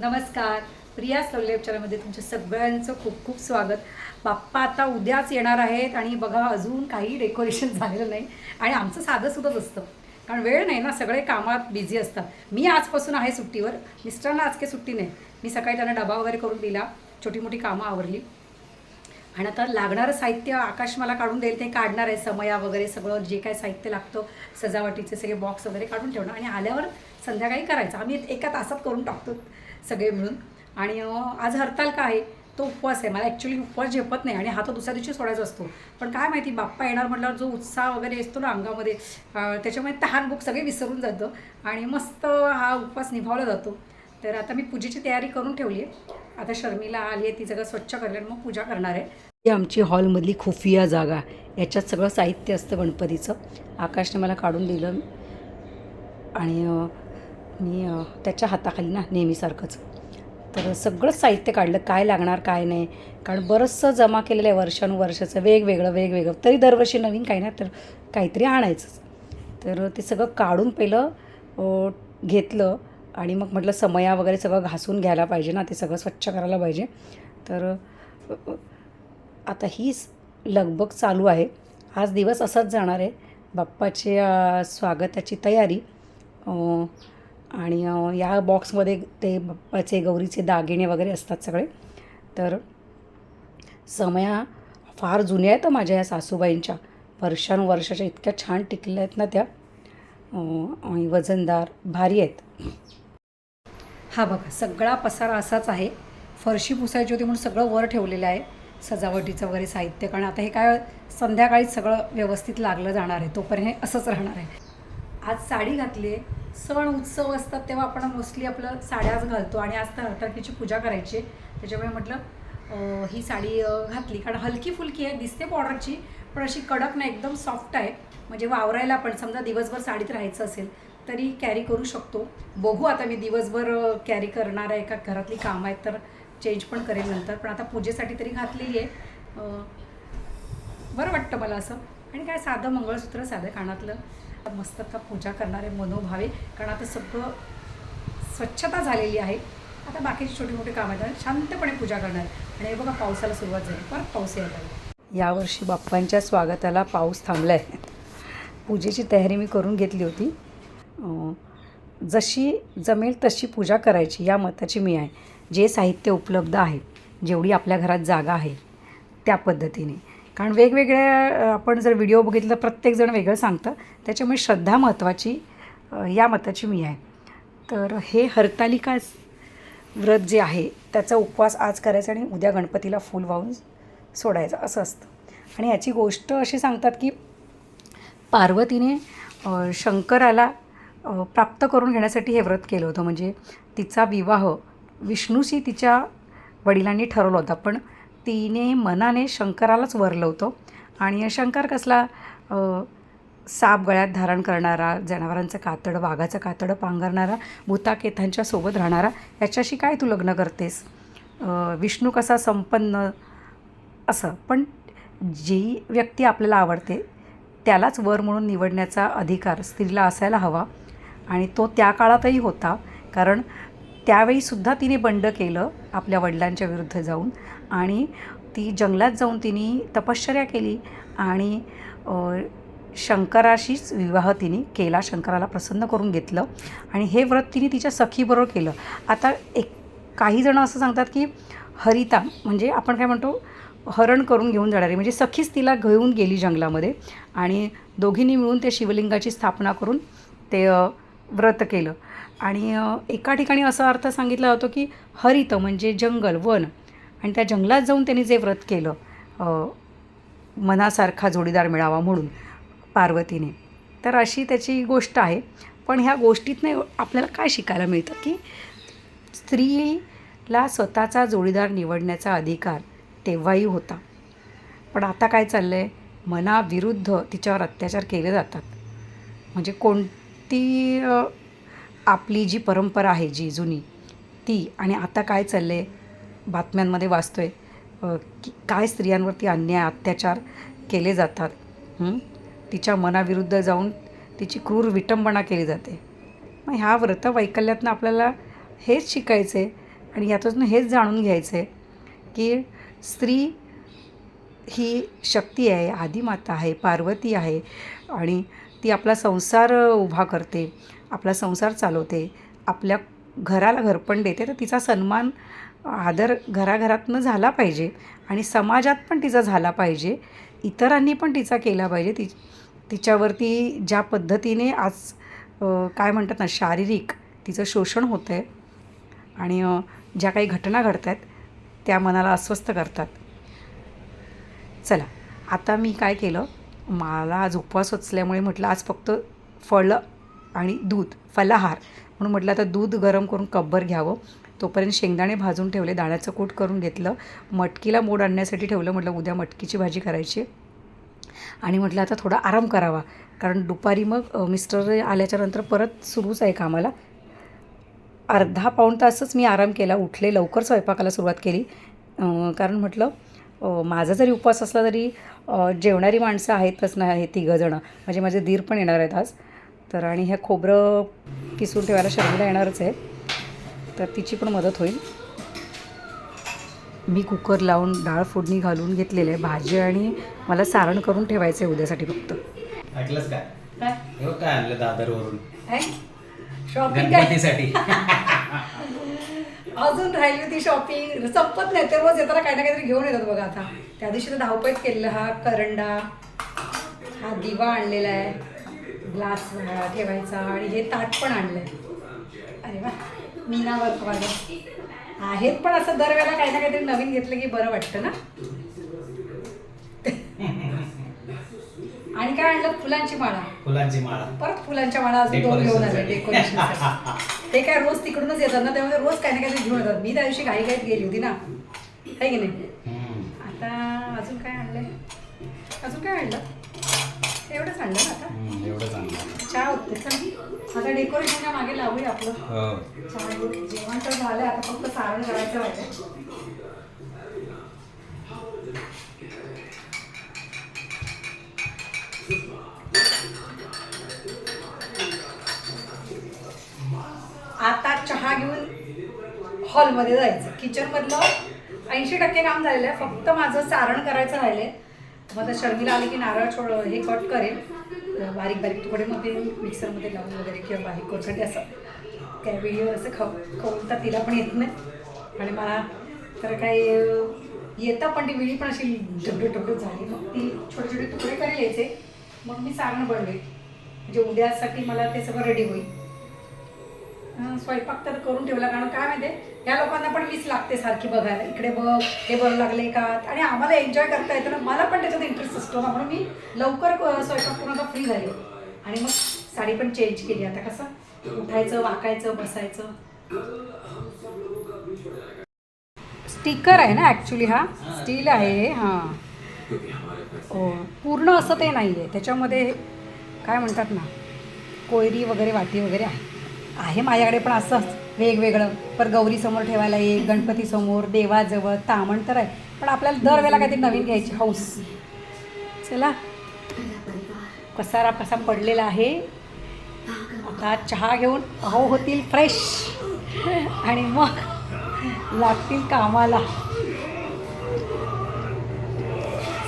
नमस्कार. प्रिया सवलेब चॅनलमध्ये तुमच्या सगळ्यांचं खूप खूप स्वागत. बाप्पा आता उद्याच येणार आहेत आणि बघा अजून काही डेकोरेशन झालेलं नाही आणि आमचं साधं सुद्धाच असतं. कारण वेळ नाही ना सगळे कामात बिझी असतात. मी आजपासून आहे सुट्टीवर. मिस्टरांना आज काही सुट्टी नाही. मी सकाळी त्यांना डबा वगैरे करून दिला. छोटी मोठी कामं आवरली. आणि आता लागणारं साहित्य आकाश मला काढून देईल ते काढणार आहे. समया वगैरे सगळं जे काय साहित्य लागतं सजावटीचे सगळे बॉक्स वगैरे काढून ठेवणं. आणि आल्यावर संध्याकाळी करायचं. आम्ही एका तासात करून टाकतो सगळे मिळून. आणि आज हरताल का आहे? तो उपवास आहे. मला ॲक्च्युली उपवास झेपत नाही. आणि हा तो दुसऱ्या दिवशी सोडायचा असतो. पण काय माहिती बाप्पा येणार म्हटल्यावर जो उत्साह वगैरे असतो ना अंगामध्ये त्याच्यामुळे तहान बुक सगळे विसरून जातं. आणि मस्त हा उपवास निभावला जातो. तर आता मी पूजेची तयारी करून ठेवली आहे. आता शर्मिला आली आहे ती सगळं स्वच्छ करेल मग पूजा करणार आहे. ही आमची हॉलमधली खुफिया जागा याच्यात सगळं साहित्य असतं गणपतीचं. आकाशने मला काढून दिलं. आणि मी त्याच्या हाताखाली ना नेहमीसारखंच. तर सगळंच साहित्य काढलं. काय लागणार काय नाही. कारण बरंचसं जमा केलेलं आहे वर्षानुवर्षाचं. वेगवेगळं वेगवेगळं. तरी दरवर्षी नवीन काही ना तर काहीतरी आणायचंच. तर ते सगळं काढून पहिलं घेतलं. आणि मग म्हटलं समया वगैरे सगळं घासून घ्यायला पाहिजे ना ते सगळं स्वच्छ करायला पाहिजे. तर आता हीच लगबग चालू आहे. आज दिवस असाच जाणार आहे. बाप्पाचे स्वागताची तयारी. आणि या बॉक्समध्ये ते बाप्पाचे गौरीचे दागिने वगैरे असतात सगळे. तर समया फार जुन्या आहेत हो माझ्या या सासूबाईंच्या. वर्षानुवर्षाच्या इतक्या छान टिकल्या आहेत ना त्या. आणि वजनदार भारी आहेत. हा बघा सगळा पसारा असाच आहे. फरशी पुसायची होती म्हणून सगळं वर ठेवलेलं आहे. सजावटीचं वगैरे साहित्य कारण आता हे काय संध्याकाळीच सगळं व्यवस्थित लागलं जाणार आहे. तोपर्यंत हे असंच राहणार आहे. आज साडी घातली आहे सण उत्सव असतात तेव्हा आपण मोस्टली आपलं साड्याच घालतो. आणि आज तर हरताळकीची पूजा करायची. आहे. त्याच्यामुळे म्हटलं ही साडी घातली. कारण हलकी फुलकी आहे दिसते बॉर्डरची. पण अशी कडक नाही एकदम सॉफ्ट आहे. म्हणजे वावरायला पण समजा दिवसभर साडीत राहायचं असेल तरी कॅरी करू शकतो. बघू आता मी दिवसभर कॅरी करणार आहे का घरातली कामं आहेत तर चेंज पण करेल नंतर. पण आता पूजेसाठी तरी घातलेली आहे. बरं वाटतं मला असं. आणि काय साधं मंगळसूत्र साधं कानातलं मस्त आता पूजा करणारे मनोभावे. कारण आता सगळं स्वच्छता झालेली आहे. आता बाकीची छोटी मोठी कामं आहेत. आणि शांतपणे पूजा करणार आणि हे बघा पावसाला सुरुवात झाली. परत पाऊस यायला यावर्षी बाप्पांच्या स्वागताला पाऊस थांबला आहे पूजेची तयारी मी करून घेतली होती. जशी जमेल तशी पूजा करायची या मताची मी आहे. जे साहित्य उपलब्ध आहे जेवढी आपल्या घरात जागा आहे त्या पद्धतीने. कारण वेगवेगळ्या आपण जर व्हिडिओ बघितलं तर प्रत्येकजण वेगळं सांगतं. त्याच्यामुळे श्रद्धा महत्त्वाची या मताची मी आहे. तर हे हरतालिका व्रत जे आहे त्याचा उपवास आज करायचा आणि उद्या गणपतीला फूल वाहून सोडायचं असं असतं. आणि याची गोष्ट अशी सांगतात की पार्वतीने शंकराला प्राप्त करून घेण्यासाठी हे व्रत केलं होतं. म्हणजे तिचा विवाह विष्णूशी तिच्या वडिलांनी ठरवलं होता. पण तिने मनाने शंकरालाच वरलं होतं. आणि शंकर कसला साप गळ्यात धारण करणारा जनावरांचं कातडं वाघाचं कातडं पांघरणारा भूताकेथांच्या सोबत राहणारा याच्याशी काय तू लग्न करतेस? विष्णू कसा संपन्न असं. पण जी व्यक्ती आपल्याला आवडते त्यालाच वर म्हणून निवडण्याचा अधिकार स्त्रीला असायला हवा. आणि तो त्या काळातही होता. कारण त्यावेळीसुद्धा तिने बंड केलं आपल्या वडिलांच्या विरुद्ध जाऊन. आणि ती जंगलात जाऊन तिने तपश्चर्या केली आणि शंकराशीच विवाह तिने केला शंकराला प्रसन्न करून घेतलं. आणि हे व्रत तिने तिच्या सखीबरोबर केलं. आता एक काही जणं असं सांगतात की हरिता म्हणजे आपण काय म्हणतो हरण करून घेऊन जाणारी. म्हणजे सखीच तिला घेऊन गेली जंगलामध्ये आणि दोघींनी मिळून ते शिवलिंगाची स्थापना करून ते व्रत केलं. आणि एका ठिकाणी असा अर्थ सांगितला होतो की हरित म्हणजे जंगल वन. आणि त्या जंगलात जाऊन त्यांनी जे व्रत केलं मनासारखा जोडीदार मिळावा म्हणून पार्वतीने. तर अशी त्याची गोष्ट आहे. पण ह्या गोष्टीतनं आपल्याला काय शिकायला मिळतं की स्त्रीला स्वतःचा जोडीदार निवडण्याचा अधिकार तेव्हाही होता. पण आता काय चाललं आहे मनाविरुद्ध तिच्यावर अत्याचार केले जातात. म्हणजे कोण ती आपली जी परंपरा आहे जी जुनी ती आणि आता काय चाललं आहे बातम्यांमध्ये वाचतो आहे की काय स्त्रियांवरती अन्याय अत्याचार केले जातात तिच्या मनाविरुद्ध जाऊन तिची क्रूर विटंबना केली जाते. मग ह्या व्रतवैकल्यातनं आपल्याला हेच शिकायचं आहे आणि यातून हेच जाणून घ्यायचं आहे की स्त्री ही शक्ती आहे आदिमाता आहे पार्वती आहे आणि ती आपला संसार उभा करते आपला संसार चालवते आपल्या घराला घरपण देते तर तिचा सन्मान आदर घराघरातनं झाला पाहिजे आणि समाजात पण तिचा झाला पाहिजे. इतरांनी पण तिचा केला पाहिजे. ति तिच्यावरती ज्या पद्धतीने आज काय म्हणतात ना शारीरिक तिचं शोषण होतं आहे आणि ज्या काही घटना घडत आहेत त्या मनाला अस्वस्थ करतात. चला आता मी काय केलं? मला आज उपवास असल्यामुळे म्हटलं आज फक्त फळं आणि दूध फलाहार. म्हणून म्हटलं आता दूध गरम करून कब्बर घ्यावं. तोपर्यंत शेंगदाणे भाजून ठेवले दाण्याचं कूट करून घेतलं. मटकीला मोड आणण्यासाठी ठेवलं म्हटलं उद्या मटकीची भाजी करायची. आणि म्हटलं आता थोडा आराम करावा. कारण दुपारी मग मिस्टर आल्याच्यानंतर परत सुरूच आहे कामाला. अर्धा पाऊण तासच मी आराम केला उठले लवकर स्वयंपाकाला सुरुवात केली. कारण म्हटलं माझा जरी उपवास असला तरी जेवणारी माणसं आहेतच ना हे तिघंजणं म्हणजे माझे दीर पण येणार आहेत आज. तर आणि ह्या खोबरं किसून ठेवायला शर्मीला येणारच आहे. तर तिची पण मदत होईल. मी कुकर लावून डाळ फोडणी घालून घेतलेलं आहे. भाजी आणि मला सारण करून ठेवायचं आहे उद्यासाठी फक्त. ऐकलंस काय? हे काय आणलं दादरवरून. शॉपिंग गणपतीसाठी. अजून राहिली होती शॉपिंग संपत नाही तर रोज येताना काही ना काहीतरी घेऊन येतात बघा आता. त्या दिवशी तर धावपळीत केलेलं हा करंडा हा दिवा आणलेला आहे. ग्लास ठेवायचा आणि हे ताट पण आणलंय. अरे वा मीना वर्क वालं आहेत पण असं दरवेळेला काही ना काहीतरी नवीन घेतलं की बरं वाटतं ना? आणि काय आणलं? फुलांची माळा. फुलांची माळा. परत फुलांच्या माळा अजून दोन घेऊन आले डेकोरेशन ते काय रोज तिकडूनच येतात ना त्यामुळे रोज काही ना काहीतरी घेऊन येतात. मी त्या दिवशी घाई घाईत गेली होती ना. आहे की नाही. आता अजून काय आणलंय? अजून काय आणलं? एवढंच आणलं ना आता? हम्म, एवढं चांगलं चहा होते. चल. आता डेकोरेशनच्या मागे लावूया आपलं. हो. चहा जेवण तर झालं आता फक्त सारण करायचं राहिलं आता चहा घेऊन हॉलमध्ये जायचं. किचनमधलं ऐंशी टक्के काम झालेलं आहे. फक्त माझं सारण करायचं राहिलं आहे मग आता शर्मिला आली की नारळ छोड हे कट करेल बारीक बारीक तुकडे मग ते मिक्सरमध्ये लावून वगैरे किंवा बारीक करूसाठी असं. काय व्हिडिओ असं खाऊ खाऊन तर तिला पण येत नाही. आणि मला तर काही येतं पण ती विळी पण अशी ढबडे ढबडे झाली. मग ती छोटे छोटे तुकडे करेल यायचे मग मी सारण बनवेल. म्हणजे उद्यासाठी मला ते सगळं रेडी होईल. स्वयंपाक तर करून ठेवला कारण काय माहिती या लोकांना पण मीच लागते सारखी बघायला. इकडे बघ हे बरं लागले का? आणि आम्हाला एन्जॉय करता येतं ना. मला पण त्याच्यात इंटरेस्ट असतो ना म्हणून मी लवकर स्वयंपाक करून आता फ्री झाले. आणि मग साडी पण चेंज केली. आता कसं? उठायचं वाकायचं बसायचं. स्टिकर आहे ना ॲक्च्युली हा? स्टील आहे हां हो. पूर्ण असं ते नाही आहे त्याच्यामध्ये काय म्हणतात ना? कोयरी वगैरे वाटी वगैरे आहे. आहे माझ्याकडे पण असंच वेगवेगळं. पर गौरीसमोर ठेवायला येईल गणपतीसमोर देवाजवळ तामण तर आहे. पण आपल्याला दरवेळेला काहीतरी नवीन घ्यायची हौस. चला. कसारा कसा पडलेला आहे. आता चहा घेऊन अहो होतील फ्रेश. आणि मग लागतील कामाला.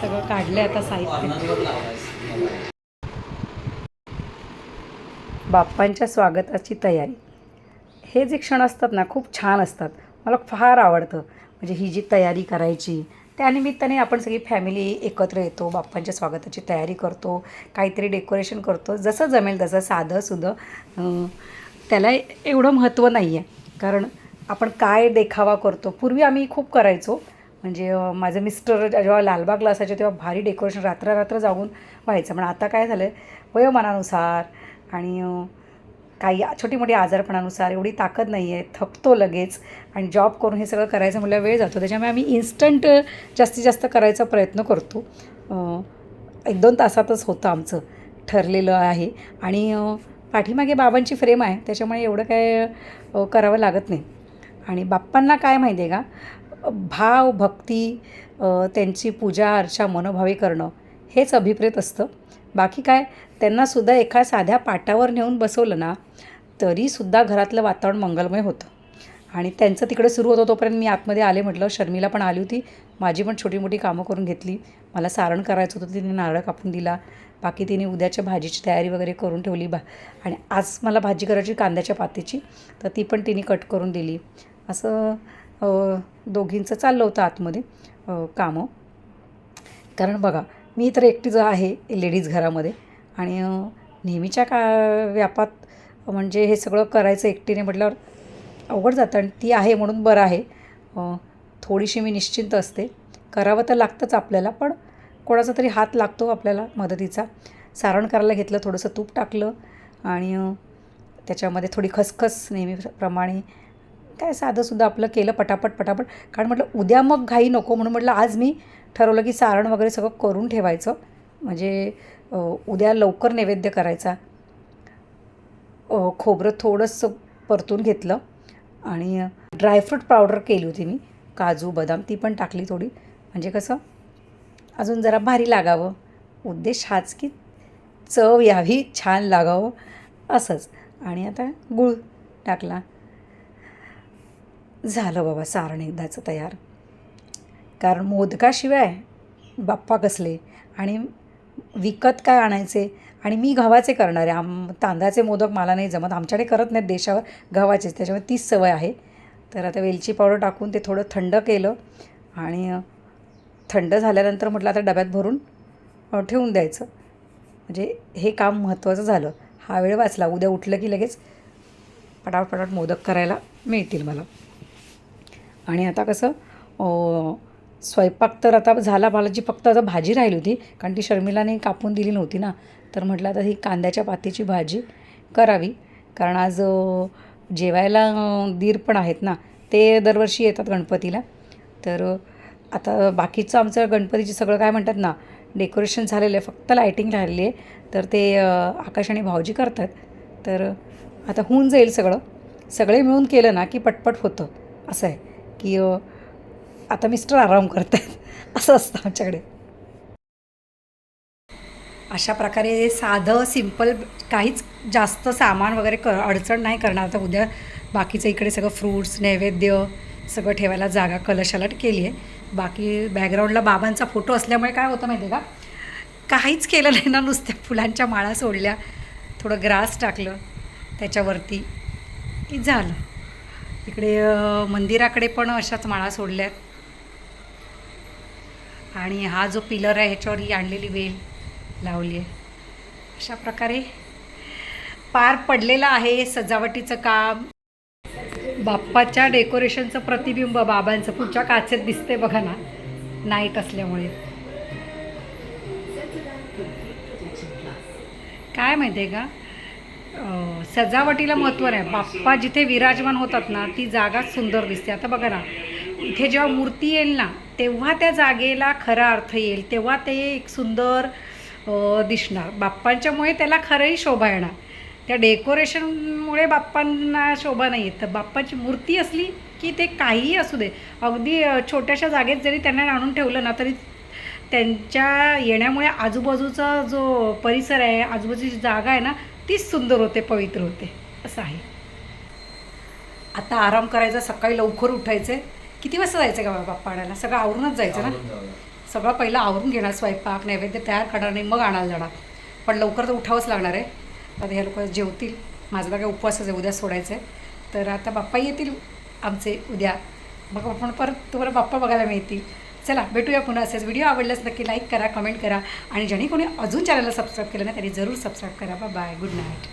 सगळं काढलं आता साहित्य. बाप्पांच्या स्वागताची तयारी. हे जे क्षण असतात ना खूप छान असतात. मला फार आवडतं. म्हणजे ही जी तयारी करायची त्यानिमित्ताने आपण सगळी फॅमिली एकत्र येतो बाप्पांच्या स्वागताची तयारी करतो काहीतरी डेकोरेशन करतो जसं जमेल तसं साधं सुधं. त्याला एवढं महत्त्व नाही आहे कारण आपण काय देखावा करतो पूर्वी आम्ही खूप करायचो. म्हणजे माझं मिस्टर जेव्हा लालबागला असायचे तेव्हा भारी डेकोरेशन रात्र रात्र जाऊन व्हायचं. पण आता काय झालं आहे वयोमानानुसार आणि काही छोटी मोठी आजारपणानुसार एवढी ताकद नाही आहे थकतो लगेच आणि जॉब करून हे सगळं करायचं म्हटलं वेळ जातो. त्याच्यामुळे आम्ही इन्स्टंट जास्तीत जास्त करायचा प्रयत्न करतो. एक दोन तासातच होतं आमचं ठरलेलं आहे. आणि पाठीमागे बाबांची फ्रेम आहे त्याच्यामुळे एवढं काय करावं लागत नाही. आणि बाप्पांना काय माहिती आहे का भाव भक्ती त्यांची पूजा अर्चा मनोभावी करणं हेच अभिप्रेत असतं. बाकी काय? त्यांनासुद्धा एका साध्या पाटावर नेऊन बसवलं ना तरीसुद्धा घरातलं वातावरण मंगलमय होतं. आणि त्यांचं तिकडे सुरू होतं तोपर्यंत मी आतमध्ये आले म्हटलं शर्मिला पण आली होती. माझी पण छोटी मोठी कामं करून घेतली. मला सारण करायचं होतं तिने नारळ कापून दिला. बाकी तिने उद्याच्या भाजीची तयारी वगैरे करून ठेवली बा. आणि आज मला भाजी करायची कांद्याच्या पातीची तर ती पण तिने कट करून दिली. असं दोघींचं चाललं होतं आतमध्ये कामं. कारण बघा मी तर एकटीच आहे लेडीज घरामध्ये. आणि नेहमीच्या का व्यापात म्हणजे हे सगळं करायचं एकटीने म्हटल्यावर अवघड जातं आणि ती आहे म्हणून बरं आहे. थोडीशी मी निश्चिंत असते. करावं तर लागतंच आपल्याला पण कोणाचा तरी हात लागतो आपल्याला मदतीचा. सारण करायला घेतलं थोडंसं तूप टाकलं आणि त्याच्यामध्ये थोडी खसखस नेहमीप्रमाणे काय साधंसुद्धा आपलं केलं पटापट पटापट. कारण म्हटलं उद्या मग घाई नको म्हणून म्हटलं आज मी ठरवलं की सारण वगैरे सगळं करून ठेवायचं. म्हणजे उद्या लवकर नैवेद्य करायचा. खोबरं थोडंसं परतून घेतलं. आणि ड्रायफ्रूट पावडर केली होती मी. काजू बदाम ती पण टाकली थोडी. म्हणजे कसं अजून जरा भारी लागावं. उद्देश हाच की चव यावी छान लागावं. असंच. आणि आता गूळ टाकला. झालं बाबा सारण एकदाचं तयार. कारण मोदकाशिवाय बाप्पा कसले? आणि विकत काय आणायचे? आणि मी गव्हाचे करणारे आम तांदळाचे मोदक मला नाही जमत. आमच्याकडे करत नाहीत देशावर गव्हाचेच. त्याच्यामुळे तीच सवय आहे. तर आता वेलची पावडर टाकून ते थोडं थंड केलं. आणि थंड झाल्यानंतर म्हटलं आता डब्यात भरून ठेवून द्यायचं. म्हणजे हे काम महत्त्वाचं झालं. हा वेळ वाचला. उद्या उठलं की लगेच पटापट पटाट मोदक करायला मिळतील मला. आणि आता कसं स्वयंपाक तर आता झाला. मला जी फक्त आता भाजी राहिली होती कारण ती शर्मिलाने कापून दिली नव्हती ना तर म्हटलं आता ही कांद्याच्या पातीची भाजी करावी. कारण आज जेवायला दीर पण आहेत ना ते दरवर्षी येतात गणपतीला. तर आता बाकीचं आमचं गणपतीचे सगळं काय म्हणतात ना डेकोरेशन झालेलं आहे फक्त लायटिंग राहिली आहे. तर ते आकाश आणि भाऊजी करतात. तर आता होऊन जाईल सगळं. सगळे मिळून केलं ना की पटपट होतं. असं आहे की आता मिस्टर आराम करत आहेत असं असतं आमच्याकडे. अशा प्रकारे साधं सिंपल काहीच जास्त सामान वगैरे कर अडचण नाही करणार. तर उद्या बाकीचं इकडे सगळं फ्रूट्स नैवेद्य सगळं ठेवायला जागा कलशाला केली आहे बाकी बॅकग्राऊंडला बाबांचा फोटो असल्यामुळे काय होतं माहिती आहे का? काहीच केलं नाही ना नुसत्या फुलांच्या माळा सोडल्या. थोडं ग्रास टाकलं त्याच्यावरती. की झालं. इकडे मंदिराकडे पण अशाच माळा सोडल्यात. आणि हा जो पिलर आहे ह्याच्यावर ही आणलेली वेल लावली आहे. अशा प्रकारे पार पडलेलं आहे सजावटीचं काम. बाप्पाच्या डेकोरेशनचं प्रतिबिंब बाबांचं पुढच्या काचेत दिसते बघा ना नाईट असल्यामुळे. काय माहिती आहे का सजावटीला महत्त्व नाही. बाप्पा जिथे विराजमान होतात ना ती जागाच सुंदर दिसते. आता बघा ना इथे जेव्हा मूर्ती येईल ना तेव्हा त्या जागेला खरा अर्थ येईल तेव्हा ते एक सुंदर दिसणार. बाप्पांच्यामुळे त्याला खरंही शोभा येणार. त्या डेकोरेशनमुळे बाप्पांना शोभा नाही येत तर बाप्पाची मूर्ती असली की ते काहीही असू दे. अगदी छोट्याशा जागेत जरी त्यांना आणून ठेवलं ना तरी त्यांच्या येण्यामुळे आजूबाजूचा जो परिसर आहे आजूबाजूची जागा आहे ना तीच सुंदर होते पवित्र होते. असं आहे. आता आराम करायचा सकाळी लवकर उठायचे किती वाजता जायचं का बाप्पा आणायला? सगळं आवरूनच जायचं ना? सगळं पहिलं आवरून घेणार स्वयंपाक नैवेद्य तयार करणार नाही मग आणायला जाणार. पण लवकर तर उठावंच लागणार आहे. आता हे लोक जेवतील. माझा काय उपवासच आहे उद्या सोडायचं आहे तर आता बाप्पा येतील आमचे उद्या. मग आपण परत तुम्हाला बाप्पा बघायला मिळतील. चला भेटूया पुन्हा असेच. व्हिडिओ आवडल्यास नक्की लाईक करा कमेंट करा. आणि ज्याने कोणी अजून चॅनलला सबस्क्राईब केलं ना त्यांनी जरूर सबस्क्राईब करा. Bye good night